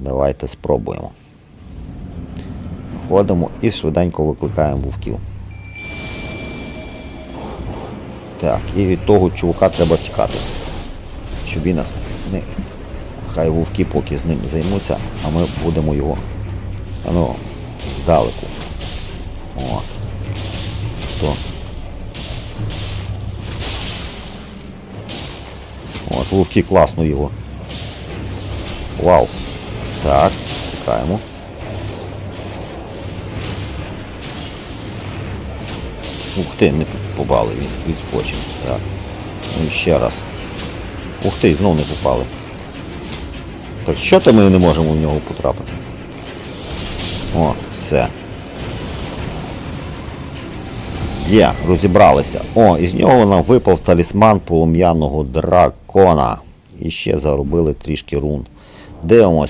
Давайте спробуємо. Ходимо і швиденько викликаємо вовків. Так, і від того чувака треба втікати. Щоб він нас не. Хай вовки поки з ним займуться, а ми будемо його. Ну, здалеку. От. То. От, вовки класно його. Вау. Так, чекаємо. Ух ти, не попали, він відскочив. Так. Ну ще раз. Ух ти, знов не попали. Так що то ми не можемо в нього потрапити? О, все. Є, розібралися. О, із нього нам випав талісман полум'яного дракона. І ще заробили трішки рун. Дивимося.